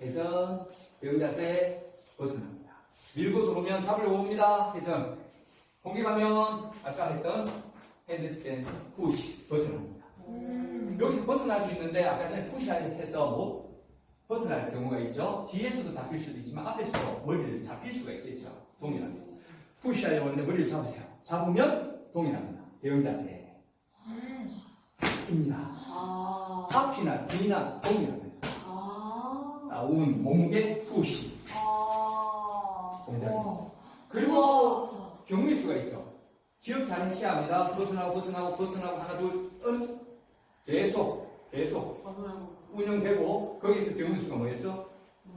회전, 배운 자세 벗어납니다. 밀고 들어오면 잡으려고 옵니다. 회전. 공기 가면 아까 했던 핸드 댄스 푸시 벗어납니다. 여기서 벗어날 수 있는데 아까 전에 푸시를 해서 못 벗어날 경우가 있죠. 뒤에서도 잡힐 수도 있지만 앞에서도 머리를 잡힐 수가 있겠죠. 동일합니다. 푸시하려고 하는데 머리를 잡으세요. 잡으면 동일합니다. 배운 자세. 입니다. 아. 앞이나 뒤나 동일합니다. 아. 나온 몸무게 푸시. 아. 동작입니다. 그리고. 경우일 수가 있죠. 기억 잘 취합니다. 벗어나고 벗어나고 벗어나고 하나 둘 은. 계속 계속 벗어나고. 운영되고 거기서 경우일 수가 뭐였죠?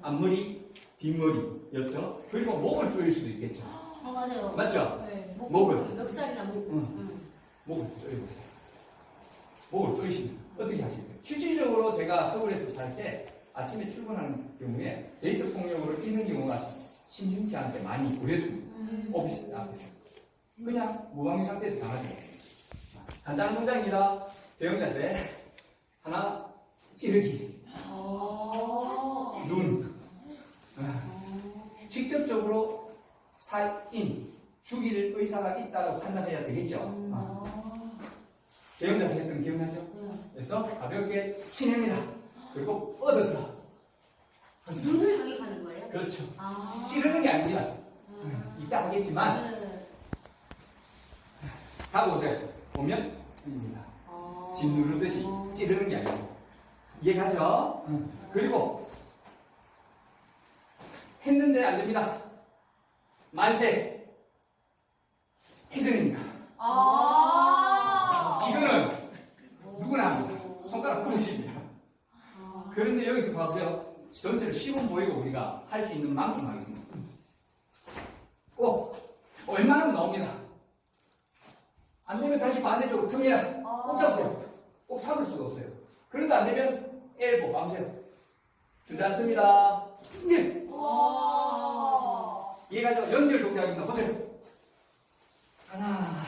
앞머리, 뒷머리였죠. 그리고 목을 조일 수도 있겠죠. 아, 맞아요. 맞죠? 네. 목 을. 멱살이나 목. 응. 응. 목을 조여보세요. 목을 조이시면 어떻게 하실까요? 실질적으로 제가 서울에서 살 때 아침에 출근하는 경우에 데이트 폭력으로 뛰는 경우가 심심치 않게 많이 그랬습니다. 음. 오피스 앞에서. 그냥 무방비 상태에서 당하죠. 간단한 동작입니다. 대형 자세. 하나, 찌르기. 아. 눈. 아, 직접적으로 살인, 죽일 의사가 있다고 판단해야 되겠죠. 아, 아. 대형 자세 했던 거 기억나죠? 네. 그래서 가볍게 치냅니다. 그리고 뻗어서. 눈을 향해 가는 거예요? 그렇죠. 아. 찌르는 게 아닙니다. 아. 이따 하겠지만, 네. 오세요. 보면, 입니다. 아. 진 누르듯이 찌르는 게 아니고. 이해가죠? 그리고, 했는데 안 됩니다. 만세. 회전입니다. 아. 이거는 누구나 합니다. 손가락 부르십니다. 아. 그런데 여기서 봐보세요. 전체를 시범 보이고 우리가 할 수 있는 만큼 하겠습니다. 꼭 얼마나 나옵니다. 안 되면 다시 반대쪽으로 틈이야. 꼭 잡으세요. 꼭 잡을 수가 없어요. 그런데 안 되면 엘보 봐보세요. 주지 않습니다. 예. 와. 이해가죠? 연결 동작입니다. 보세요. 하나, 와.